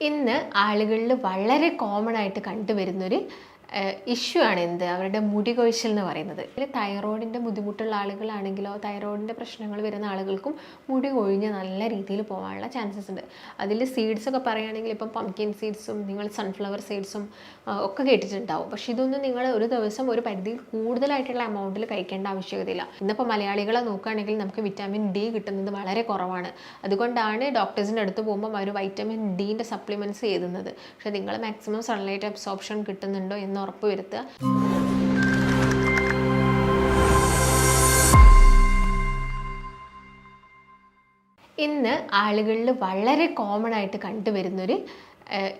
ഇന്ന് ആളുകളിൽ വളരെ കോമൺ ആയിട്ട് കണ്ടുവരുന്നൊരു ഇഷ്യൂ ആണ് എന്ത്? അവരുടെ മുടി കൊഴിച്ചിൽ എന്ന് പറയുന്നത്. ഇതിൽ തൈറോയിഡിന്റെ ബുദ്ധിമുട്ടുള്ള ആളുകളാണെങ്കിലോ തൈറോയിഡിന്റെ പ്രശ്നങ്ങൾ വരുന്ന ആളുകൾക്കും മുടി കൊഴിഞ്ഞ് നല്ല രീതിയിൽ പോകാനുള്ള ചാൻസസ് ഉണ്ട്. അതിൽ സീഡ്സ് ഒക്കെ പറയുകയാണെങ്കിൽ ഇപ്പം പംകിൻ സീഡ്സും നിങ്ങൾ സൺഫ്ലവർ സീഡ്സും ഒക്കെ കേട്ടിട്ടുണ്ടാവും. പക്ഷേ ഇതൊന്നും നിങ്ങൾ ഒരു ദിവസം ഒരു പരിധിയിൽ കൂടുതലായിട്ടുള്ള എമൗണ്ടിൽ കഴിക്കേണ്ട ആവശ്യകതയില്ല. ഇന്നിപ്പോൾ മലയാളികളെ നോക്കുകയാണെങ്കിൽ നമുക്ക് വിറ്റാമിൻ ഡി കിട്ടുന്നത് വളരെ കുറവാണ്. അതുകൊണ്ടാണ് ഡോക്ടേഴ്സിന്റെ അടുത്ത് പോകുമ്പോൾ അവർ വൈറ്റമിൻ ഡീന്റെ സപ്ലിമെന്റ്സ് എഴുതുന്നത്. പക്ഷേ നിങ്ങൾ മാക്സിമം സൺലൈറ്റ് അബ്സോർപ്ഷൻ കിട്ടുന്നുണ്ടോ എന്ന് ഉറപ്പ് വരുത്തുക ഇന്ന് ആളുകളിൽ വളരെ കോമൺ ആയിട്ട് കണ്ടുവരുന്നൊരു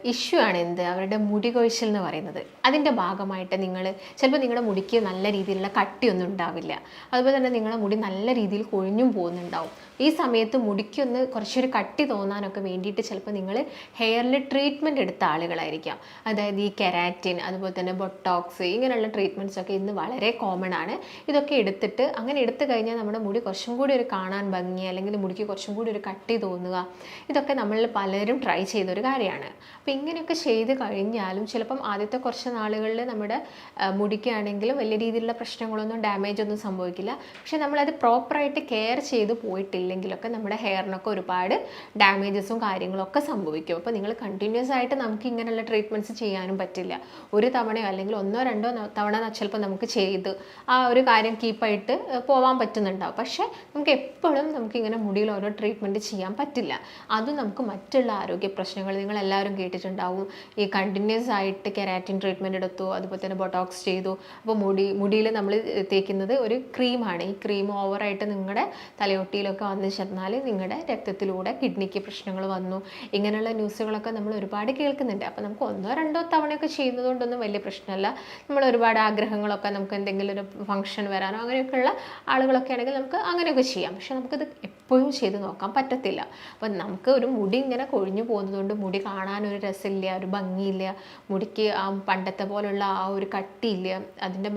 ഇഷ്യൂ ആണ് എന്ത്? അവരുടെ മുടി കൊഴിച്ചിൽ എന്ന് പറയുന്നത്. അതിന്റെ ഭാഗമായിട്ട് നിങ്ങൾ ചിലപ്പോൾ നിങ്ങളുടെ മുടിക്ക് നല്ല രീതിയിലുള്ള കട്ടിയൊന്നും ഉണ്ടാവില്ല. അതുപോലെ തന്നെ നിങ്ങളുടെ മുടി നല്ല രീതിയിൽ കൊഴിഞ്ഞും പോകുന്നുണ്ടാവും. ഈ സമയത്ത് മുടിക്കൊന്ന് കുറച്ചൊരു കട്ടി തോന്നാനൊക്കെ വേണ്ടിയിട്ട് ചിലപ്പോൾ നിങ്ങൾ ഹെയറിൽ ട്രീറ്റ്മെന്റ് എടുത്ത ആളുകളായിരിക്കാം. അതായത് ഈ കെരാറ്റിൻ അതുപോലെ തന്നെ ബൊട്ടോക്സ് ഇങ്ങനെയുള്ള ട്രീറ്റ്മെന്റ്സൊക്കെ ഇന്ന് വളരെ കോമൺ ആണ്. ഇതൊക്കെ എടുത്തിട്ട് അങ്ങനെ എടുത്തു കഴിഞ്ഞാൽ നമ്മുടെ മുടി കുറച്ചും കൂടി ഒരു കാണാൻ ഭംഗി അല്ലെങ്കിൽ മുടിക്ക് കുറച്ചും കൂടി ഒരു കട്ടി തോന്നുക ഇതൊക്കെ നമ്മൾ പലരും ട്രൈ ചെയ്തൊരു കാര്യമാണ്. അപ്പോൾ ഇങ്ങനെയൊക്കെ ചെയ്ത് കഴിഞ്ഞാലും ചിലപ്പം ആദ്യത്തെ കുറച്ച് നാളുകളിൽ നമ്മുടെ ആ, മുടിക്കാണെങ്കിലും വലിയ രീതിയിലുള്ള പ്രശ്നങ്ങളൊന്നും ഡാമേജ് ഒന്നും സംഭവിക്കില്ല. പക്ഷെ നമ്മളത് പ്രോപ്പറായിട്ട് കെയർ ചെയ്ത് പോയിട്ടില്ലെങ്കിലൊക്കെ നമ്മുടെ ഹെയറിനൊക്കെ ഒരുപാട് ഡാമേജസും കാര്യങ്ങളൊക്കെ സംഭവിക്കും. അപ്പോൾ നിങ്ങൾ കണ്ടിന്യൂസ് ആയിട്ട് നമുക്ക് ഇങ്ങനെയുള്ള ട്രീറ്റ്മെന്റ്സ് ചെയ്യാനും പറ്റില്ല. ഒരു തവണയോ അല്ലെങ്കിൽ ഒന്നോ രണ്ടോ തവണ ചിലപ്പോൾ നമുക്ക് ചെയ്ത് ആ ഒരു കാര്യം കീപ്പായിട്ട് പോകാൻ പറ്റുന്നുണ്ടാവും. പക്ഷേ നമുക്ക് എപ്പോഴും നമുക്ക് ഇങ്ങനെ മുടിയിൽ ഓരോ ട്രീറ്റ്മെന്റ് ചെയ്യാൻ പറ്റില്ല. അതും നമുക്ക് മറ്റുള്ള ആരോഗ്യ പ്രശ്നങ്ങൾ നിങ്ങൾ എല്ലാവരും കേട്ടിട്ടുണ്ടാവും. ഈ കണ്ടിന്യൂസ് ആയിട്ട് കെരാറ്റിൻ ട്രീറ്റ്മെന്റ് എടുത്തു അതുപോലെ തന്നെ ബൊട്ടോക്സ് ചെയ്തു. അപ്പോൾ മുടി മുടിയിൽ നമ്മൾ തേക്കുന്നത് ഒരു ക്രീമാണ് ഈ ക്രീം ഓവറായിട്ട് നിങ്ങളുടെ തലയൊട്ടിയിലൊക്കെ വന്ന് ചെന്നാൽ നിങ്ങളുടെ രക്തത്തിലൂടെ കിഡ്നിക്ക് പ്രശ്നങ്ങൾ വന്നു. ഇങ്ങനെയുള്ള ന്യൂസുകളൊക്കെ നമ്മൾ ഒരുപാട് കേൾക്കുന്നുണ്ട്. അപ്പോൾ നമുക്ക് ഒന്നോ രണ്ടോ തവണയൊക്കെ ചെയ്യുന്നതുകൊണ്ടൊന്നും വലിയ പ്രശ്നമല്ല. നമ്മൾ ഒരുപാട് ആഗ്രഹങ്ങളൊക്കെ നമുക്ക് എന്തെങ്കിലും ഒരു ഫംഗ്ഷൻ വരാനോ അങ്ങനെയൊക്കെയുള്ള ആളുകളൊക്കെ ആണെങ്കിൽ നമുക്ക് അങ്ങനെയൊക്കെ ചെയ്യാം. പക്ഷെ നമുക്കിത് എപ്പോഴും ചെയ്ത് നോക്കാൻ പറ്റത്തില്ല. അപ്പം നമുക്ക് ഒരു മുടി ഇങ്ങനെ കൊഴിഞ്ഞു പോകുന്നതുകൊണ്ട് മുടി കാണാൻ ഒരു രസമില്ല ഒരു ഭംഗിയില്ല. മുടിക്ക് ആ പണ്ടത്തെ പോലുള്ള ആ ഒരു കട്ടിയില്ല. അതിന്റെ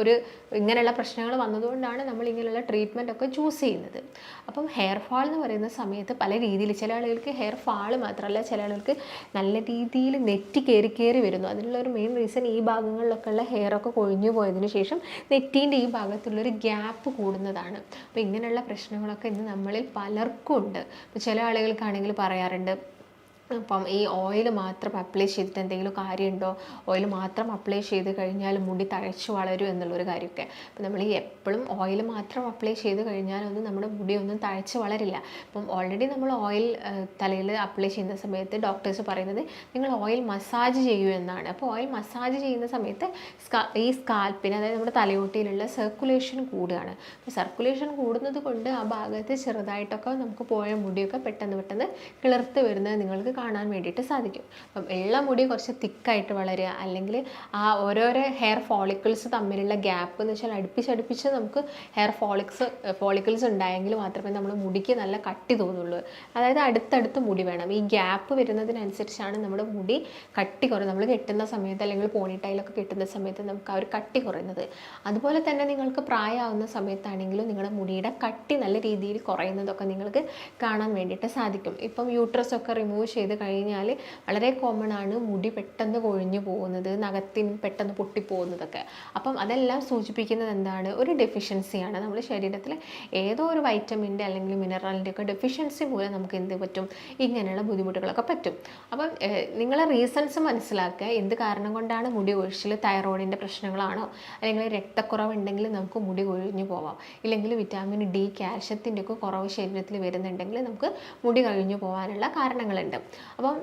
ഒരു ഇങ്ങനെയുള്ള പ്രശ്നങ്ങൾ വന്നതുകൊണ്ടാണ് നമ്മൾ ഇങ്ങനെയുള്ള ട്രീറ്റ്മെന്റ് ഒക്കെ ചൂസ് ചെയ്യുന്നത്. അപ്പം ഹെയർ ഫാൾ എന്ന് പറയുന്ന സമയത്ത് പല രീതിയിൽ ചില ആളുകൾക്ക് ഹെയർ ഫാൾ മാത്രമല്ല ചില ആളുകൾക്ക് നല്ല രീതിയിൽ നെറ്റി കയറി കയറി വരുന്നു. അതിനുള്ള ഒരു മെയിൻ റീസൺ ഈ ഭാഗങ്ങളിലൊക്കെ ഉള്ള ഹെയർ ഒക്കെ കൊഴിഞ്ഞു പോയതിന് ശേഷം നെറ്റീന്റെ ഈ ഭാഗത്തുള്ളൊരു ഗ്യാപ്പ് കൂടുന്നതാണ്. അപ്പോൾ ഇങ്ങനെയുള്ള പ്രശ്നങ്ങളൊക്കെ ഇന്ന് നമ്മളിൽ പലർക്കും ഉണ്ട് ചില ആളുകൾക്കാണെങ്കിൽ പറയാറുണ്ട് അപ്പം ഈ ഓയിൽ മാത്രം അപ്ലൈ ചെയ്തിട്ട് എന്തെങ്കിലും കാര്യമുണ്ടോ? ഓയിൽ മാത്രം അപ്ലൈ ചെയ്ത് കഴിഞ്ഞാൽ മുടി തഴച്ചു വളരും എന്നുള്ളൊരു കാര്യമൊക്കെ. അപ്പം നമ്മൾ ഈ എപ്പോഴും ഓയിൽ മാത്രം അപ്ലൈ ചെയ്ത് കഴിഞ്ഞാലൊന്നും നമ്മുടെ മുടി ഒന്നും തഴച്ച് വളരില്ല. അപ്പം ഓൾറെഡി നമ്മൾ ഓയിൽ തലയിൽ അപ്ലൈ ചെയ്യുന്ന സമയത്ത് ഡോക്ടേഴ്സ് പറയുന്നത് നിങ്ങൾ ഓയിൽ മസാജ് ചെയ്യൂ എന്നാണ്. അപ്പോൾ ഓയിൽ മസാജ് ചെയ്യുന്ന സമയത്ത് ഈ സ്കാൽപ്പിന് അതായത് നമ്മുടെ തലയോട്ടിയിലുള്ള സർക്കുലേഷൻ കൂടുകയാണ്. അപ്പോൾ സർക്കുലേഷൻ കൂടുന്നത് കൊണ്ട് ആ ഭാഗത്ത് ചെറുതായിട്ടൊക്കെ നമുക്ക് പോയ മുടിയൊക്കെ പെട്ടെന്ന് പെട്ടെന്ന് കിളിർത്ത് വരുന്നത് നിങ്ങൾക്ക് കാണാൻ വേണ്ടിയിട്ട് സാധിക്കും. അപ്പം ഉള്ള മുടി കുറച്ച് തിക്കായിട്ട് വളരുക അല്ലെങ്കിൽ ആ ഓരോരോ ഹെയർ ഫോളിക്കിൾസ് തമ്മിലുള്ള ഗ്യാപ്പ് എന്ന് വെച്ചാൽ അടുപ്പിച്ചടുപ്പിച്ച് നമുക്ക് ഹെയർ ഫോളിക്സ് ഫോളിക്കിൾസ് ഉണ്ടായെങ്കിൽ മാത്രമേ നമ്മൾ മുടിക്ക് നല്ല കട്ടി തോന്നുള്ളൂ. അതായത് അടുത്തടുത്ത് മുടി വേണം. ഈ ഗ്യാപ്പ് വരുന്നതിനനുസരിച്ചാണ് നമ്മുടെ മുടി കട്ടി കുറയുന്നത് നമ്മൾ കെട്ടുന്ന സമയത്ത് അല്ലെങ്കിൽ പോണിട്ടൈലൊക്കെ കെട്ടുന്ന സമയത്ത് നമുക്ക് ആ ഒരു കട്ടി കുറയുന്നത്. അതുപോലെ തന്നെ നിങ്ങൾക്ക് പ്രായമാവുന്ന സമയത്താണെങ്കിലും നിങ്ങളുടെ മുടിയുടെ കട്ടി നല്ല രീതിയിൽ കുറയുന്നതൊക്കെ നിങ്ങൾക്ക് കാണാൻ വേണ്ടിയിട്ട് സാധിക്കും. ഇപ്പം യൂട്രസ് ഒക്കെ റിമൂവ് ചെയ്ത് കഴിഞ്ഞാൽ വളരെ കോമൺ ആണ് മുടി പെട്ടെന്ന് കൊഴിഞ്ഞു പോകുന്നത് നഖത്തിന് പെട്ടെന്ന് പൊട്ടിപ്പോകുന്നതൊക്കെ. അപ്പം അതെല്ലാം സൂചിപ്പിക്കുന്നത് എന്താണ്? ഒരു ഡെഫിഷ്യൻസിയാണ് നമ്മുടെ ശരീരത്തിൽ ഏതോ ഒരു വൈറ്റമിന്റെ അല്ലെങ്കിൽ മിനറലിന്റെ ഒക്കെ ഡെഫിഷ്യൻസി മൂലം നമുക്ക് എന്ത് പറ്റും? ഇങ്ങനെയുള്ള ബുദ്ധിമുട്ടുകളൊക്കെ പറ്റും. അപ്പം നിങ്ങളെ റീസൺസ് മനസ്സിലാക്കുക. എന്ത് കാരണം കൊണ്ടാണ് മുടി കൊഴിച്ചിൽ തൈറോയിഡിന്റെ പ്രശ്നങ്ങളാണോ? അല്ലെങ്കിൽ രക്തക്കുറവ് ഉണ്ടെങ്കിൽ നമുക്ക് മുടി കൊഴിഞ്ഞു പോവാം. ഇല്ലെങ്കിൽ വിറ്റാമിൻ ഡി കാൽഷ്യത്തിന്റെ ഒക്കെ കുറവ് ശരീരത്തിൽ വരുന്നുണ്ടെങ്കിൽ നമുക്ക് മുടി കഴിഞ്ഞു പോകാനുള്ള കാരണങ്ങളുണ്ട്. അപ്പം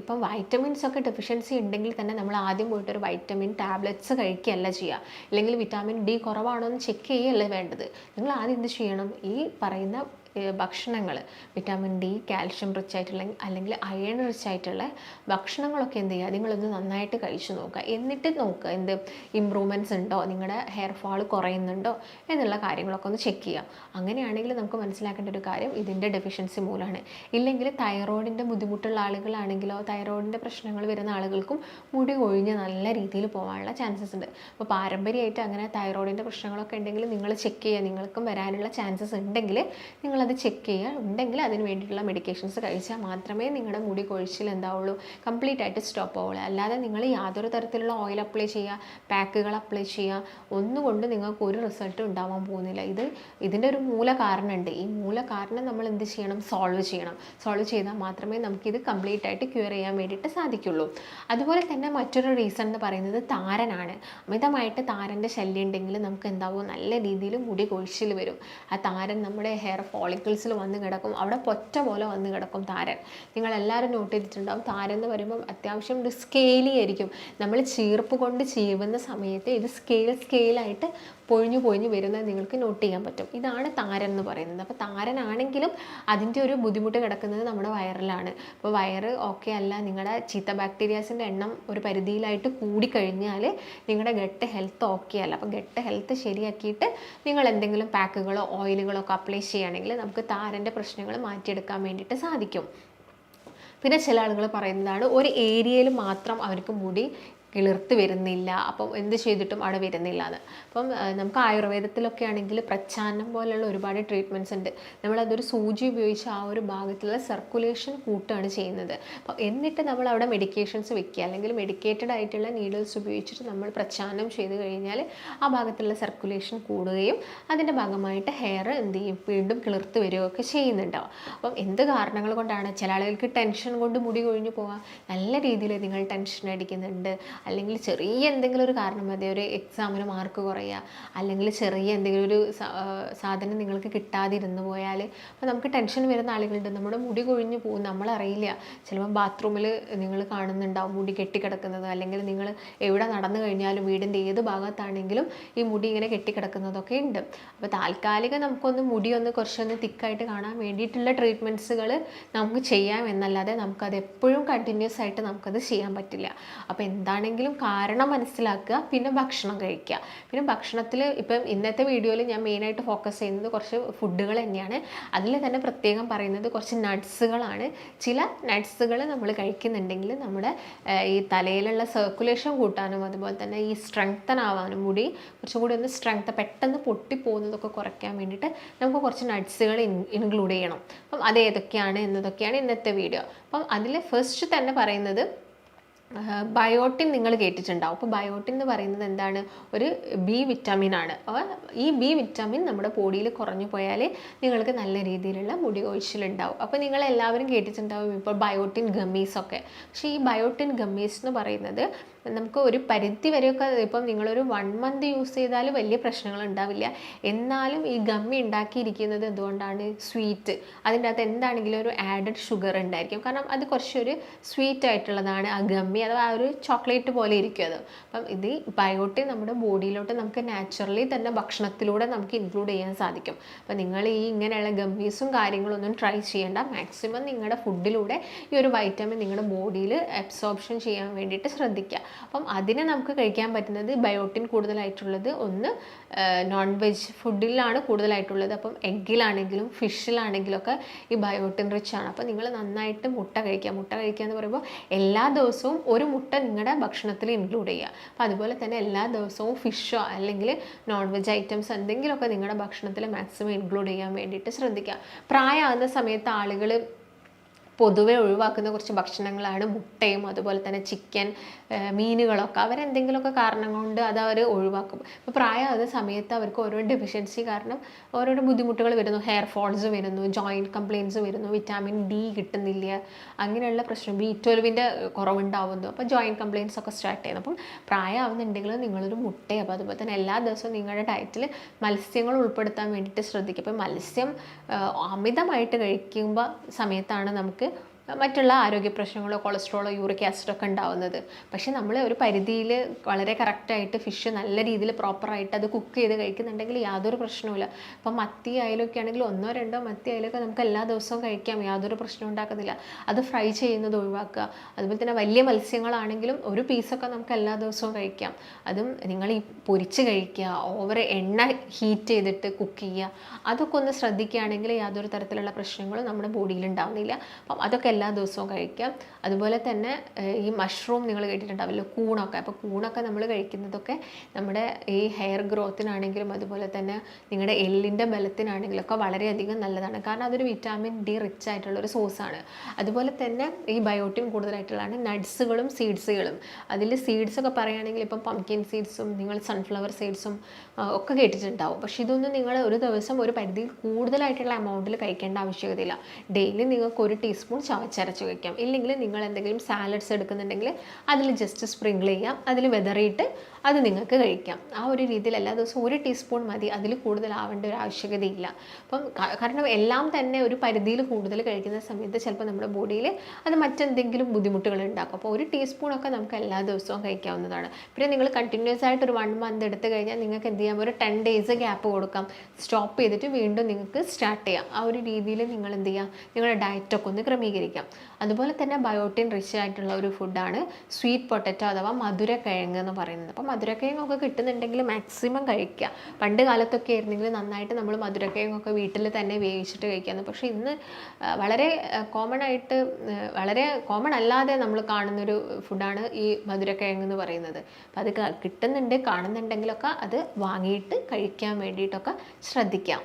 ഇപ്പം വൈറ്റമിൻസ് ഒക്കെ ഡെഫിഷ്യൻസി ഉണ്ടെങ്കിൽ തന്നെ നമ്മൾ ആദ്യം പോയിട്ട് ഒരു വൈറ്റമിൻ ടാബ്ലറ്റ്സ് കഴിക്കുകയല്ല ചെയ്യുക. അല്ലെങ്കിൽ വിറ്റാമിൻ ഡി കുറവാണോ എന്ന് ചെക്ക് ചെയ്യുകയല്ല വേണ്ടത്. നിങ്ങൾ ആദ്യം എന്ത് ചെയ്യണം? ഈ പറയുന്ന ഭക്ഷണങ്ങൾ വിറ്റാമിൻ ഡി കാൽഷ്യം റിച്ച് ആയിട്ടുള്ള അല്ലെങ്കിൽ അയൺ റിച്ച് ആയിട്ടുള്ള ഭക്ഷണങ്ങളൊക്കെ എന്ത് ചെയ്യുക? നിങ്ങളൊന്ന് നന്നായിട്ട് കഴിച്ചു നോക്കുക. എന്നിട്ട് നോക്കുക എന്ത് ഇമ്പ്രൂവ്മെന്റ്സ് ഉണ്ടോ? നിങ്ങളുടെ ഹെയർ ഫാൾ കുറയുന്നുണ്ടോ? എന്നുള്ള കാര്യങ്ങളൊക്കെ ഒന്ന് ചെക്ക് ചെയ്യുക. അങ്ങനെയാണെങ്കിൽ നമുക്ക് മനസ്സിലാക്കേണ്ട ഒരു കാര്യം ഇതിന്റെ ഡെഫിഷ്യൻസി മൂലമാണ് ഇല്ലെങ്കിൽ തൈറോയിഡിന്റെ ബുദ്ധിമുട്ടുള്ള ആളുകളാണെങ്കിലോ തൈറോയിഡിന്റെ പ്രശ്നങ്ങൾ വരുന്ന ആളുകൾക്കും മുടി കൊഴിഞ്ഞ് നല്ല രീതിയിൽ പോകാനുള്ള ചാൻസസ് ഉണ്ട്. അപ്പോൾ പാരമ്പര്യമായിട്ട് അങ്ങനെ തൈറോയിഡിന്റെ പ്രശ്നങ്ങളൊക്കെ ഉണ്ടെങ്കിൽ നിങ്ങൾ ചെക്ക് ചെയ്യുക. നിങ്ങൾക്കും വരാനുള്ള ചാൻസസ് ഉണ്ടെങ്കിൽ നിങ്ങൾ നിങ്ങളത് ചെക്ക് ചെയ്യുക. ഉണ്ടെങ്കിൽ അതിന് വേണ്ടിയിട്ടുള്ള മെഡിക്കേഷൻസ് കഴിച്ചാൽ മാത്രമേ നിങ്ങളുടെ മുടി കൊഴിച്ചിൽ എന്താവുള്ളൂ. കംപ്ലീറ്റ് ആയിട്ട് സ്റ്റോപ്പ് ആവുള്ളൂ. അല്ലാതെ നിങ്ങൾ യാതൊരു തരത്തിലുള്ള ഓയിൽ അപ്ലൈ ചെയ്യുക പാക്കുകൾ അപ്ലൈ ചെയ്യുക ഒന്നുകൊണ്ട് നിങ്ങൾക്ക് ഒരു റിസൾട്ടും ഉണ്ടാവാൻ പോകുന്നില്ല. ഇത് ഇതിന്റെ ഒരു മൂല കാരണമുണ്ട് ഈ മൂല കാരണം നമ്മൾ എന്ത് ചെയ്യണം? സോൾവ് ചെയ്യണം. സോൾവ് ചെയ്താൽ മാത്രമേ നമുക്കിത് കംപ്ലീറ്റ് ആയിട്ട് ക്യൂർ ചെയ്യാൻ വേണ്ടിയിട്ട് സാധിക്കുള്ളൂ. അതുപോലെ തന്നെ മറ്റൊരു റീസൺ എന്ന് പറയുന്നത് താരനാണ്. അമിതമായിട്ട് താരന്റെ ശല്യം ഉണ്ടെങ്കിൽ നമുക്ക് എന്താവും നല്ല രീതിയിൽ മുടി കൊഴിച്ചിൽ വരും. ആ താരൻ നമ്മുടെ ഹെയർ ഫോളിക്കിൾസിൽ വന്ന് കിടക്കും. അവിടെ പൊറ്റ പോലെ വന്ന് കിടക്കും താരൻ. നിങ്ങൾ എല്ലാവരും നോട്ട് ചെയ്തിട്ടുണ്ടാവും. താരൻ എന്ന് പറയുമ്പോൾ അത്യാവശ്യം ഒരു സ്കെയിലി ആയിരിക്കും. നമ്മൾ ചീർപ്പ് കൊണ്ട് ചീവുന്ന സമയത്ത് ഇത് സ്കെയിൽ സ്കെയിലായിട്ട് പൊഴിഞ്ഞു പൊഴിഞ്ഞു വരുന്നത് നിങ്ങൾക്ക് നോട്ട് ചെയ്യാൻ പറ്റും. ഇതാണ് താരൻ എന്ന് പറയുന്നത്. അപ്പോൾ താരനാണെങ്കിലും അതിന്റെ ഒരു ബുദ്ധിമുട്ട് കിടക്കുന്നത് നമ്മുടെ വയറിലാണ്. അപ്പോൾ വയറ് ഓക്കെ അല്ല നിങ്ങളുടെ ചീത്ത ബാക്ടീരിയാസിന്റെ എണ്ണം ഒരു പരിധിയിലായിട്ട് കൂടിക്കഴിഞ്ഞാൽ നിങ്ങളുടെ ഗട്ട് ഹെൽത്ത് ഓക്കെ അല്ല. അപ്പോൾ ഗട്ട് ഹെൽത്ത് ശരിയാക്കിയിട്ട് നിങ്ങൾ എന്തെങ്കിലും പാക്കുകളോ ഓയിലുകളോ ഒക്കെ അപ്ലൈ ചെയ്യുകയാണെങ്കിൽ നമുക്ക് താരന്റെ പ്രശ്നങ്ങൾ മാറ്റിയെടുക്കാൻ വേണ്ടിയിട്ട് സാധിക്കും. പിന്നെ ചില ആളുകൾ പറയുന്നതാണ് ഒരു ഏരിയയിൽ മാത്രം അവർക്ക് മുടി കിളിർത്ത് വരുന്നില്ല. അപ്പം എന്ത് ചെയ്തിട്ടും അവിടെ വരുന്നില്ല എന്ന്. അപ്പം നമുക്ക് ആയുർവേദത്തിലൊക്കെ ആണെങ്കിൽ പ്രച്ഛാന്നം പോലെയുള്ള ഒരുപാട് ട്രീറ്റ്മെന്റ്സ് ഉണ്ട്. നമ്മളതൊരു സൂചി ഉപയോഗിച്ച് ആ ഒരു ഭാഗത്തുള്ള സർക്കുലേഷൻ കൂട്ടുകയാണ് ചെയ്യുന്നത്. അപ്പോൾ എന്നിട്ട് നമ്മൾ അവിടെ മെഡിക്കേഷൻസ് വെക്കുക. അല്ലെങ്കിൽ മെഡിക്കേറ്റഡ് ആയിട്ടുള്ള നീഡിൽസ് ഉപയോഗിച്ചിട്ട് നമ്മൾ പ്രച്ഛാന്നം ചെയ്ത് കഴിഞ്ഞാൽ ആ ഭാഗത്തുള്ള സർക്കുലേഷൻ കൂടുകയും അതിന്റെ ഭാഗമായിട്ട് ഹെയർ എന്ത് ചെയ്യും? വീണ്ടും കിളിർത്ത് വരികയൊക്കെ ചെയ്യുന്നുണ്ടാവും അപ്പം എന്ത് കാരണങ്ങൾ കൊണ്ടാണ്? ചില ആളുകൾക്ക് ടെൻഷൻ കൊണ്ട് മുടി കൊഴിഞ്ഞു പോകാം നല്ല രീതിയിൽ നിങ്ങൾ ടെൻഷൻ അടിക്കുന്നുണ്ട്. അല്ലെങ്കിൽ ചെറിയ എന്തെങ്കിലും ഒരു കാരണം മതി ഒരു എക്സാമിന് മാർക്ക് കുറയുക അല്ലെങ്കിൽ ചെറിയ എന്തെങ്കിലും ഒരു സാധനം നിങ്ങൾക്ക് കിട്ടാതിരുന്നു പോയാൽ അപ്പോൾ നമുക്ക് ടെൻഷൻ വരുന്ന ആളുകളുണ്ട്. നമ്മുടെ മുടി കൊഴിഞ്ഞു പോകും നമ്മളറിയില്ല. ചിലപ്പോൾ ബാത്റൂമിൽ നിങ്ങൾ കാണുന്നുണ്ടാവും മുടി കെട്ടിക്കിടക്കുന്നത് അല്ലെങ്കിൽ നിങ്ങൾ എവിടെ നടന്നു കഴിഞ്ഞാലും വീടിന്റെ ഏത് ഭാഗത്താണെങ്കിലും ഈ മുടി ഇങ്ങനെ കെട്ടിക്കിടക്കുന്നതൊക്കെ ഉണ്ട്. അപ്പോൾ താൽക്കാലികം നമുക്കൊന്ന് മുടി ഒന്ന് കുറച്ചൊന്ന് തിക്കായിട്ട് കാണാൻ വേണ്ടിയിട്ടുള്ള ട്രീറ്റ്മെന്റ്സുകൾ നമുക്ക് ചെയ്യാം. എന്നല്ലാതെ നമുക്കത് എപ്പോഴും കണ്ടിന്യൂസ് ആയിട്ട് നമുക്കത് ചെയ്യാൻ പറ്റില്ല. അപ്പോൾ എന്താണെങ്കിലും കാരണം മനസ്സിലാക്കുക പിന്നെ ഭക്ഷണം കഴിക്കുക. പിന്നെ ഭക്ഷണത്തിൽ ഇപ്പം ഇന്നത്തെ വീഡിയോയിൽ ഞാൻ മെയിനായിട്ട് ഫോക്കസ് ചെയ്യുന്നത് കുറച്ച് ഫുഡുകൾ തന്നെയാണ്. അതിൽ തന്നെ പ്രത്യേകം പറയുന്നത് കുറച്ച് നട്ട്സുകളാണ് ചില നട്ട്സുകൾ നമ്മൾ കഴിക്കുന്നുണ്ടെങ്കിൽ നമ്മുടെ ഈ തലയിലുള്ള സർക്കുലേഷൻ കൂട്ടാനും അതുപോലെ തന്നെ ഈ സ്ട്രെങ്തൻ ആവാനും കൂടി കുറച്ചുകൂടി ഒന്ന് സ്ട്രെങ്ത് പെട്ടെന്ന് പൊട്ടിപ്പോകുന്നതൊക്കെ കുറയ്ക്കാൻ വേണ്ടിയിട്ട് നമുക്ക് കുറച്ച് നട്ട്സുകൾ ഇൻക്ലൂഡ് ചെയ്യണം. അപ്പം അത് ഏതൊക്കെയാണ് എന്നതൊക്കെയാണ് ഇന്നത്തെ വീഡിയോ അപ്പം അതിൽ ഫസ്റ്റ് തന്നെ പറയുന്നത് ബയോട്ടിൻ നിങ്ങൾ കേട്ടിട്ടുണ്ടാവും. അപ്പോൾ ബയോട്ടിൻ എന്ന് പറയുന്നത് എന്താണ്? ഒരു ബി വിറ്റാമിൻ ആണ്. അപ്പോൾ ഈ ബി വിറ്റാമിൻ നമ്മുടെ ബോഡിയിൽ കുറഞ്ഞു പോയാൽ നിങ്ങൾക്ക് നല്ല രീതിയിലുള്ള മുടി കൊഴിച്ചിലുണ്ടാവും അപ്പോൾ നിങ്ങൾ എല്ലാവരും കേട്ടിട്ടുണ്ടാവും ഇപ്പോൾ ബയോട്ടിൻ ഗമ്മീസ് ഒക്കെ. പക്ഷേ ഈ ബയോട്ടിൻ ഗമ്മീസ് എന്ന് പറയുന്നത് നമുക്ക് ഒരു പരിധി വരെയൊക്കെ ഇപ്പം നിങ്ങളൊരു വൺ മന്ത് യൂസ് ചെയ്താൽ വലിയ പ്രശ്നങ്ങൾ ഉണ്ടാവില്ല. എന്നാലും ഈ ഗമ്മി ഉണ്ടാക്കിയിരിക്കുന്നത് എന്തുകൊണ്ടാണ്? സ്വീറ്റ് അതിന്റെ അകത്ത് എന്താണെങ്കിലും ഒരു ആഡഡ് ഷുഗർ ഉണ്ടായിരിക്കും. കാരണം അത് കുറച്ചൊരു സ്വീറ്റ് ആയിട്ടുള്ളതാണ് ആ ഗമ്മി അഥവാ ആ ഒരു ചോക്ലേറ്റ് പോലെ ഇരിക്കും അത്. അപ്പം ഇത് ബയോട്ടിൻ നമ്മുടെ ബോഡിയിലോട്ട് നമുക്ക് നാച്ചുറലി തന്നെ ഭക്ഷണത്തിലൂടെ നമുക്ക് ഇൻക്ലൂഡ് ചെയ്യാൻ സാധിക്കും. അപ്പം നിങ്ങൾ ഈ ഇങ്ങനെയുള്ള ഗമ്മീസും കാര്യങ്ങളൊന്നും ട്രൈ ചെയ്യേണ്ട. മാക്സിമം നിങ്ങളുടെ ഫുഡിലൂടെ ഈ ഒരു വൈറ്റമിൻ നിങ്ങളുടെ ബോഡിയിൽ അബ്സോർപ്ഷൻ ചെയ്യാൻ വേണ്ടിയിട്ട് ശ്രദ്ധിക്കുക അപ്പം അതിനെ നമുക്ക് കഴിക്കാൻ പറ്റുന്നത് ബയോട്ടിൻ കൂടുതലായിട്ടുള്ളത് ഒന്ന് നോൺ വെജ് ഫുഡിലാണ് കൂടുതലായിട്ടുള്ളത്. അപ്പം എഗ്ഗിലാണെങ്കിലും ഫിഷിലാണെങ്കിലും ഒക്കെ ഈ ബയോട്ടിൻ റിച്ച് ആണ് അപ്പം നിങ്ങൾ നന്നായിട്ട് മുട്ട കഴിക്കുക. മുട്ട കഴിക്കുക എന്ന് പറയുമ്പോൾ എല്ലാ ദിവസവും ഒരു മുട്ട നിങ്ങളുടെ ഭക്ഷണത്തിൽ ഇൻക്ലൂഡ് ചെയ്യുക. അപ്പോൾ അതുപോലെ തന്നെ എല്ലാ ദിവസവും ഫിഷോ അല്ലെങ്കിൽ നോൺ വെജ് ഐറ്റംസ് എന്തെങ്കിലുമൊക്കെ നിങ്ങളുടെ ഭക്ഷണത്തിൽ മാക്സിമം ഇൻക്ലൂഡ് ചെയ്യാൻ വേണ്ടിയിട്ട് ശ്രദ്ധിക്കുക. പ്രായമാകുന്ന സമയത്ത് ആളുകൾ പൊതുവെ ഒഴിവാക്കുന്ന കുറച്ച് ഭക്ഷണങ്ങളാണ് മുട്ടയും അതുപോലെ തന്നെ ചിക്കൻ മീനുകളൊക്കെ. അവരെന്തെങ്കിലുമൊക്കെ കാരണം കൊണ്ട് അത് അവർ ഒഴിവാക്കും. ഇപ്പോൾ പ്രായമാകുന്ന സമയത്ത് അവർക്ക് ഓരോ ഡെഫിഷ്യൻസി കാരണം ഓരോ ബുദ്ധിമുട്ടുകൾ വരുന്നു. ഹെയർ ഫോൾസ് വരുന്നു ജോയിന്റ് കംപ്ലയിൻസ് വരുന്നു വിറ്റാമിൻ ഡി കിട്ടുന്നില്ല അങ്ങനെയുള്ള പ്രശ്നം ബി ട്വൽവിന്റെ കുറവുണ്ടാവുന്നു. അപ്പോൾ ജോയിന്റ് കംപ്ലയിൻസ് ഒക്കെ സ്റ്റാർട്ട് ചെയ്യുന്നു. അപ്പം പ്രായമാവുന്നുണ്ടെങ്കിൽ നിങ്ങളൊരു മുട്ടയും അപ്പോൾ അതുപോലെ തന്നെ എല്ലാ ദിവസവും നിങ്ങളുടെ ഡയറ്റിൽ മത്സ്യങ്ങൾ ഉൾപ്പെടുത്താൻ വേണ്ടിയിട്ട് ശ്രദ്ധിക്കുക. അപ്പോൾ മത്സ്യം അമിതമായിട്ട് കഴിക്കുമ്പോൾ സമയത്താണ് നമുക്ക് മറ്റുള്ള ആരോഗ്യ പ്രശ്നങ്ങളോ കൊളസ്ട്രോളോ യൂറിക് ആസിഡോ ഒക്കെ ഉണ്ടാവുന്നത്. പക്ഷേ നമ്മൾ ഒരു പരിധിയിൽ വളരെ കറക്റ്റായിട്ട് ഫിഷ് നല്ല രീതിയിൽ പ്രോപ്പറായിട്ട് അത് കുക്ക് ചെയ്ത് കഴിക്കുന്നുണ്ടെങ്കിൽ യാതൊരു പ്രശ്നവുമില്ല. ഇപ്പം മത്തി ആയാലൊക്കെ ആണെങ്കിൽ ഒന്നോ രണ്ടോ മത്തി ആയാലൊക്കെ നമുക്ക് എല്ലാ ദിവസവും കഴിക്കാം. യാതൊരു പ്രശ്നവും ഉണ്ടാക്കുന്നില്ല. അത് ഫ്രൈ ചെയ്യുന്നത് ഒഴിവാക്കുക. അതുപോലെ തന്നെ വലിയ മത്സ്യങ്ങളാണെങ്കിലും ഒരു പീസൊക്കെ നമുക്ക് എല്ലാ ദിവസവും കഴിക്കാം. അതും നിങ്ങൾ ഈ പൊരിച്ച് കഴിക്കുക ഓവർ എണ്ണ ഹീറ്റ് ചെയ്തിട്ട് കുക്ക് ചെയ്യുക അതൊക്കെ ഒന്ന് ശ്രദ്ധിക്കുകയാണെങ്കിൽ യാതൊരു തരത്തിലുള്ള പ്രശ്നങ്ങളും നമ്മുടെ ബോഡിയിൽ ഉണ്ടാവുന്നില്ല. അപ്പം അതൊക്കെ എല്ലാ ദിവസവും കഴിക്കാം. അതുപോലെ തന്നെ ഈ മഷ്റൂം നിങ്ങൾ കേട്ടിട്ടുണ്ടാവില്ല കൂണൊക്കെ. അപ്പോൾ കൂണൊക്കെ നമ്മൾ കഴിക്കുന്നതൊക്കെ നമ്മുടെ ഈ ഹെയർ ഗ്രോത്തിനാണെങ്കിലും അതുപോലെ തന്നെ നിങ്ങളുടെ എല്ലിന്റെ ബലത്തിനാണെങ്കിലും ഒക്കെ വളരെയധികം നല്ലതാണ്. കാരണം അതൊരു വിറ്റാമിൻ ഡി റിച്ച് ആയിട്ടുള്ള ഒരു സോഴ്സാണ് അതുപോലെ തന്നെ ഈ ബയോട്ടിൻ കൂടുതലായിട്ടുള്ളതാണ് നട്ട്സുകളും സീഡ്സുകളും അതിൽ സീഡ്സ് ഒക്കെ പറയുകയാണെങ്കിൽ ഇപ്പം പംകിൻ സീഡ്സും നിങ്ങൾ സൺഫ്ലവർ സീഡ്സും ഒക്കെ കേട്ടിട്ടുണ്ടാവും. പക്ഷേ ഇതൊന്നും നിങ്ങൾ ഒരു ദിവസം ഒരു പരിധിയിൽ കൂടുതലായിട്ടുള്ള എമൗണ്ടിൽ കഴിക്കേണ്ട ആവശ്യകതയില്ല. ഡെയിലി നിങ്ങൾക്ക് ഒരു ടീസ്പൂൺ ചവച്ചരച്ച് വയ്ക്കാം ഇല്ലെങ്കിൽ നിങ്ങൾ എന്തെങ്കിലും സാലഡ്സ് എടുക്കുന്നുണ്ടെങ്കിൽ അതിൽ ജസ്റ്റ് സ്പ്രിങ്കിൾ ചെയ്യാം. അതിൽ വെതറിയിട്ട് അത് നിങ്ങൾക്ക് കഴിക്കാം. ആ ഒരു രീതിയിൽ എല്ലാ ദിവസവും ഒരു ടീസ്പൂൺ മതി. അതിൽ കൂടുതൽ ആവേണ്ട ഒരു ആവശ്യകതയില്ല. അപ്പം കാരണം എല്ലാം തന്നെ ഒരു പരിധിയിൽ കൂടുതൽ കഴിക്കുന്ന സമയത്ത് ചിലപ്പോൾ നമ്മുടെ ബോഡിയിൽ അത് മറ്റെന്തെങ്കിലും ബുദ്ധിമുട്ടുകൾ ഉണ്ടാക്കും. അപ്പോൾ ഒരു ടീസ്പൂണൊക്കെ നമുക്ക് എല്ലാ ദിവസവും കഴിക്കാവുന്നതാണ്. പിന്നെ നിങ്ങൾ കണ്ടിന്യൂസ് ആയിട്ട് ഒരു വൺ മന്ത് എടുത്തു കഴിഞ്ഞാൽ നിങ്ങൾക്ക് എന്ത് ചെയ്യാം? ഒരു ടെൻ ഡേയ്സ് ഗ്യാപ്പ് കൊടുക്കാം. സ്റ്റോപ്പ് ചെയ്തിട്ട് വീണ്ടും നിങ്ങൾക്ക് സ്റ്റാർട്ട് ചെയ്യാം. ആ ഒരു രീതിയിൽ നിങ്ങൾ എന്ത് ചെയ്യാം? നിങ്ങളുടെ ഡയറ്റൊക്കെ ഒന്ന് ക്രമീകരിക്കാം. അതുപോലെ തന്നെ ബയോട്ടിൻ റിച്ച് ആയിട്ടുള്ള ഒരു ഫുഡാണ് സ്വീറ്റ് പൊട്ടറ്റോ അഥവാ മധുരക്കിഴങ്ങ് എന്ന് പറയുന്നത്. അപ്പോൾ മധുരക്കിഴങ്ങൊക്കെ കിട്ടുന്നുണ്ടെങ്കിൽ മാക്സിമം കഴിക്കുക. പണ്ട് കാലത്തൊക്കെ ആയിരുന്നെങ്കിൽ നന്നായിട്ട് നമ്മൾ മധുരക്കിഴങ്ങൊക്കെ വീട്ടിൽ തന്നെ വേവിച്ചിട്ട് കഴിക്കാമെന്ന് പക്ഷേ ഇന്ന് വളരെ കോമൺ ആയിട്ട് വളരെ കോമൺ അല്ലാതെ നമ്മൾ കാണുന്നൊരു ഫുഡാണ് ഈ മധുരക്കിഴങ്ങ് എന്ന് പറയുന്നത്. അപ്പോൾ അത് കിട്ടുന്നുണ്ട് കാണുന്നുണ്ടെങ്കിലൊക്കെ അത് വാങ്ങിയിട്ട് കഴിക്കാൻ വേണ്ടിയിട്ടൊക്കെ ശ്രദ്ധിക്കാം.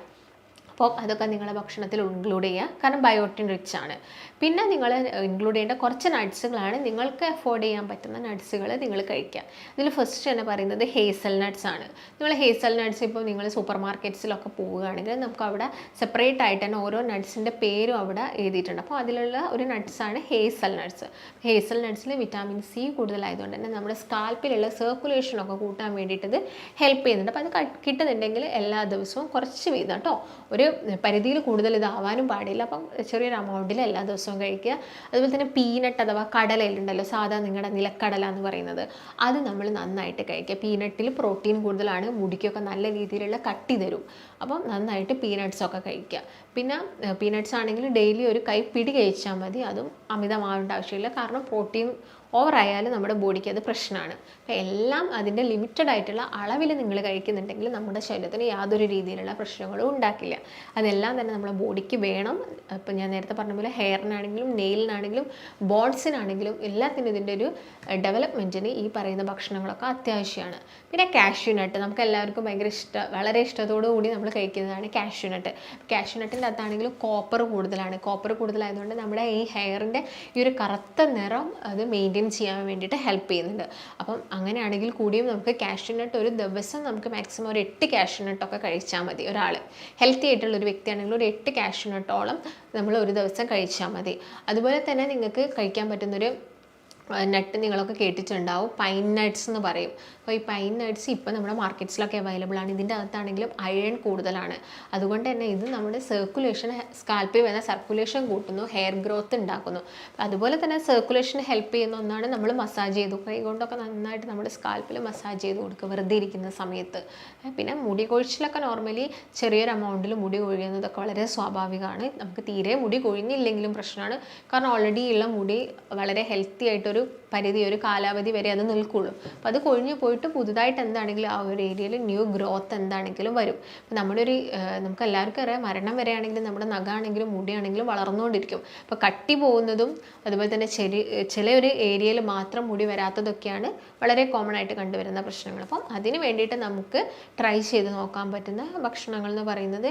അപ്പോൾ അതൊക്കെ നിങ്ങളുടെ ഭക്ഷണത്തിൽ ഇൻക്ലൂഡ് ചെയ്യുക. കാരണം ബയോട്ടിൻ റിച്ച് ആണ്. പിന്നെ നിങ്ങൾ ഇൻക്ലൂഡ് ചെയ്യേണ്ട കുറച്ച് നട്ട്സുകളാണ് നിങ്ങൾക്ക് അഫോർഡ് ചെയ്യാൻ പറ്റുന്ന നട്ട്സുകൾ നിങ്ങൾ കഴിക്കുക. ഇതിൽ ഫസ്റ്റ് തന്നെ പറയുന്നത് ഹേസൽ നട്ട്സ് ആണ്. നിങ്ങൾ ഹേസൽ നട്ട്സ് ഇപ്പോൾ നിങ്ങൾ സൂപ്പർ മാർക്കറ്റ്സിലൊക്കെ പോവുകയാണെങ്കിൽ നമുക്ക് അവിടെ സെപ്പറേറ്റ് ആയിട്ട് തന്നെ ഓരോ നട്ട്സിന്റെ പേരും അവിടെ എഴുതിയിട്ടുണ്ട്. അപ്പോൾ അതിലുള്ള ഒരു നട്ട്സാണ് ഹേസൽ നട്ട്സ് ഹേസൽ നട്ട്സിൽ വിറ്റാമിൻ സി കൂടുതലായതുകൊണ്ട് തന്നെ നമ്മുടെ സ്കാൽപ്പിലുള്ള സർക്കുലേഷനൊക്കെ കൂട്ടാൻ വേണ്ടിയിട്ട് ഇത് ഹെൽപ്പ് ചെയ്യുന്നുണ്ട്. അപ്പോൾ അത് കിട്ടുന്നുണ്ടെങ്കിൽ എല്ലാ ദിവസവും കുറച്ച് വീതം കേട്ടോ ഒരു പരിധിയിൽ കൂടുതൽ ഇതാവാനും പാടില്ല. അപ്പം ചെറിയൊരു എമൗണ്ടിൽ എല്ലാ ദിവസവും കഴിക്കുക. അതുപോലെ തന്നെ പീനട്ട് അഥവാ കടലയിലുണ്ടല്ലോ സാധാ നിങ്ങളുടെ നിലക്കടല എന്ന് പറയുന്നത് അത് നമ്മൾ നന്നായിട്ട് കഴിക്കുക. പീനട്ടിൽ പ്രോട്ടീൻ കൂടുതലാണ് മുടിക്കൊക്കെ നല്ല രീതിയിലുള്ള കട്ടി തരും. അപ്പം നന്നായിട്ട് പീനട്ട്സൊക്കെ കഴിക്കുക. പിന്നെ പീനട്ട്സ് ആണെങ്കിൽ ഡെയിലി ഒരു കൈ പിടി കഴിച്ചാൽ മതി. അതും അമിതമാവേണ്ട ആവശ്യമില്ല. കാരണം പ്രോട്ടീൻ ഓവറായാലും നമ്മുടെ ബോഡിക്ക് അത് പ്രശ്നമാണ്. അപ്പോൾ എല്ലാം അതിന്റെ ലിമിറ്റഡ് ആയിട്ടുള്ള അളവിൽ നിങ്ങൾ കഴിക്കുന്നുണ്ടെങ്കിൽ നമ്മുടെ ശരീരത്തിന് യാതൊരു രീതിയിലുള്ള പ്രശ്നങ്ങളും ഉണ്ടാക്കില്ല. അതെല്ലാം തന്നെ നമ്മുടെ ബോഡിക്ക് വേണം. ഇപ്പം ഞാൻ നേരത്തെ പറഞ്ഞ പോലെ ഹെയറിനാണെങ്കിലും നെയിലിനാണെങ്കിലും ബോൺസിനാണെങ്കിലും എല്ലാത്തിനും ഇതിന്റെ ഒരു ഡെവലപ്മെന്റിന് ഈ പറയുന്ന ഭക്ഷണങ്ങളൊക്കെ അത്യാവശ്യമാണ്. പിന്നെ കാഷ്യൂ നട്ട് നമുക്ക് എല്ലാവർക്കും ഭയങ്കര ഇഷ്ടം വളരെ ഇഷ്ടത്തോടു കൂടി നമ്മൾ കഴിക്കുന്നതാണ് കാഷ്യൂനട്ട് കാഷ്യൂനട്ടിന്റെ കാഷ്യൂ അകത്താണെങ്കിലും കോപ്പർ കൂടുതലാണ്. കോപ്പർ കൂടുതലായതുകൊണ്ട് നമ്മുടെ ഈ ഹെയറിന്റെ ഈ ഒരു കറുത്ത നിറം അത് മെയിന്റെയിൻ ചെയ്യാൻ വേണ്ടിയിട്ട് ഹെൽപ്പ് ചെയ്യുന്നുണ്ട്. അപ്പം അങ്ങനെയാണെങ്കിൽ കൂടിയും നമുക്ക് കാഷ്യൂനട്ട് ഒരു ദിവസം നമുക്ക് മാക്സിമം ഒരു എട്ട് കാഷ്യൂനട്ടൊക്കെ കഴിച്ചാൽ മതി ഒരാൾ ഹെൽത്തി ആയിട്ടുള്ള ഒരു വ്യക്തിയാണെങ്കിൽ ഒരു എട്ട് കാഷ്യൂനട്ടോളം നമ്മൾ ഒരു ദിവസം കഴിച്ചാൽ മതി. അതുപോലെ തന്നെ നിങ്ങൾക്ക് കഴിക്കാൻ പറ്റുന്നൊരു നട്ട് നിങ്ങളൊക്കെ കേട്ടിട്ടുണ്ടാവും. പൈൻ നട്ട്സ് എന്ന് പറയും. അപ്പോൾ ഈ പൈൻ നട്ട്സ് ഇപ്പോൾ നമ്മുടെ മാർക്കറ്റ്സിലൊക്കെ അവൈലബിൾ ആണ്. ഇതിന്റെ അകത്താണെങ്കിലും അയൺ കൂടുതലാണ്. അതുകൊണ്ട് തന്നെ ഇത് നമ്മുടെ സർക്കുലേഷൻ സ്കാൽപ്പിൽ വരുന്ന സർക്കുലേഷൻ കൂട്ടുന്നു. ഹെയർ ഗ്രോത്ത് ഉണ്ടാക്കുന്നു. അതുപോലെ തന്നെ സർക്കുലേഷൻ ഹെൽപ്പ് ചെയ്യുന്ന ഒന്നാണ് നമ്മൾ മസാജ് ചെയ്തു. കൈ കൊണ്ടൊക്കെ നന്നായിട്ട് നമ്മുടെ സ്കാൽപ്പിൽ മസാജ് ചെയ്ത് കൊടുക്കുക. വെറുതെ ഇരിക്കുന്ന സമയത്ത്. പിന്നെ മുടി കൊഴിച്ചിലൊക്കെ നോർമലി ചെറിയൊരു എമൗണ്ടിൽ മുടി കൊഴിയുന്നതൊക്കെ വളരെ സ്വാഭാവികമാണ്. നമുക്ക് തീരെ മുടി കൊഴിഞ്ഞില്ലെങ്കിലും പ്രശ്നമാണ്. കാരണം ഓൾറെഡി ഉള്ള മുടി വളരെ ഹെൽത്തി futuro പരിധി ഒരു കാലാവധി വരെ അത് നിൽക്കുള്ളൂ. അപ്പോൾ അത് കൊഴിഞ്ഞു പോയിട്ട് പുതുതായിട്ട് എന്താണെങ്കിലും ആ ഒരു ഏരിയയിൽ ന്യൂ ഗ്രോത്ത് എന്താണെങ്കിലും വരും. അപ്പോൾ നമ്മുടെ ഒരു നമുക്ക് എല്ലാവർക്കും അറിയാം മരണം വരെയാണെങ്കിലും നമ്മുടെ നഖാണെങ്കിലും മുടിയാണെങ്കിലും വളർന്നുകൊണ്ടിരിക്കും. അപ്പോൾ കട്ടി പോകുന്നതും അതുപോലെ തന്നെ ചെറിയ ചില ഒരു ഏരിയയിൽ മാത്രം മുടി വരാത്തതൊക്കെയാണ് വളരെ കോമൺ ആയിട്ട് കണ്ടുവരുന്ന പ്രശ്നങ്ങൾ. അപ്പം അതിന് വേണ്ടിയിട്ട് നമുക്ക് ട്രൈ ചെയ്ത് നോക്കാൻ പറ്റുന്ന ഭക്ഷണങ്ങൾ എന്ന് പറയുന്നത്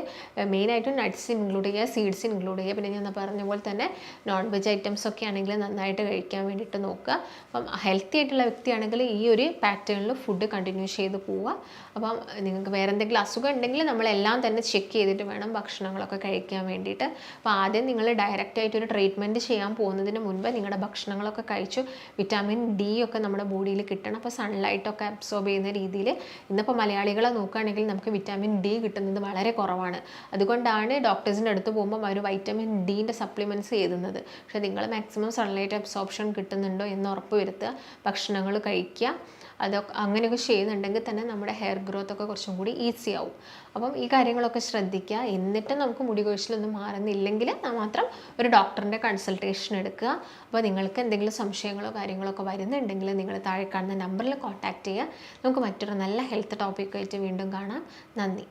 മെയിനായിട്ടും നട്ട്സ് ഇൻക്ലൂഡ് ചെയ്യുക സീഡ്സ് ഇൻക്ലൂഡ് ചെയ്യുക. പിന്നെ ഞാൻ പറഞ്ഞ പോലെ തന്നെ നോൺ വെജ് ഐറ്റംസ് ഒക്കെ ആണെങ്കിൽ നന്നായിട്ട് കഴിക്കാൻ വേണ്ടിയിട്ട് നോക്കുക. അപ്പം ഹെൽത്തി ആയിട്ടുള്ള വ്യക്തിയാണെങ്കിൽ ഈ ഒരു പാറ്റേണിൽ ഫുഡ് കണ്ടിന്യൂ ചെയ്ത് പോവുക. അപ്പം നിങ്ങൾക്ക് വേറെ എന്തെങ്കിലും അസുഖം ഉണ്ടെങ്കിൽ നമ്മളെല്ലാം തന്നെ ചെക്ക് ചെയ്തിട്ട് വേണം ഭക്ഷണങ്ങളൊക്കെ കഴിക്കാൻ വേണ്ടിയിട്ട്. അപ്പോൾ ആദ്യം നിങ്ങൾ ഡയറക്റ്റ് ആയിട്ട് ഒരു ട്രീറ്റ്മെന്റ് ചെയ്യാൻ പോകുന്നതിന് മുൻപ് നിങ്ങളുടെ ഭക്ഷണങ്ങളൊക്കെ കഴിച്ചു. വിറ്റാമിൻ ഡി ഒക്കെ നമ്മുടെ ബോഡിയിൽ കിട്ടണം. അപ്പോൾ സൺലൈറ്റൊക്കെ അബ്സോർബ് ചെയ്യുന്ന രീതിയിൽ ഇന്നിപ്പോൾ മലയാളികളെ നോക്കുകയാണെങ്കിൽ നമുക്ക് വിറ്റാമിൻ ഡി കിട്ടുന്നത് വളരെ കുറവാണ്. അതുകൊണ്ടാണ് ഡോക്ടേഴ്സിന്റെ അടുത്ത് പോകുമ്പോൾ അവർ വൈറ്റമിൻ ഡീന്റെ സപ്ലിമെന്റ്സ് എഴുതുന്നത്. പക്ഷേ നിങ്ങൾ മാക്സിമം സൺലൈറ്റ് അബ്സോർപ്ഷൻ കിട്ടുന്നുണ്ടോ എന്ന് ഉറപ്പ് വരുത്തുക ഭക്ഷണങ്ങൾ കഴിക്കുക അതൊക്കെ അങ്ങനെയൊക്കെ ചെയ്യുന്നുണ്ടെങ്കിൽ തന്നെ നമ്മുടെ ഹെയർ ഗ്രോത്ത് ഒക്കെ കുറച്ചും കൂടി ഈസി ആവും. അപ്പം ഈ കാര്യങ്ങളൊക്കെ ശ്രദ്ധിക്കുക. എന്നിട്ട് നമുക്ക് മുടി കൊഴിച്ചിലൊന്നും മാറുന്നില്ലെങ്കിൽ മാത്രം ഒരു ഡോക്ടറിന്റെ കൺസൾട്ടേഷൻ എടുക്കുക. അപ്പോൾ നിങ്ങൾക്ക് എന്തെങ്കിലും സംശയങ്ങളോ കാര്യങ്ങളോ ഒക്കെ വരുന്നുണ്ടെങ്കിൽ നിങ്ങൾ താഴെ കാണുന്ന നമ്പറിൽ കോൺടാക്റ്റ് ചെയ്യുക. നമുക്ക് മറ്റൊരു നല്ല ഹെൽത്ത് ടോപ്പിക്കായിട്ട് വീണ്ടും കാണാം. നന്ദി.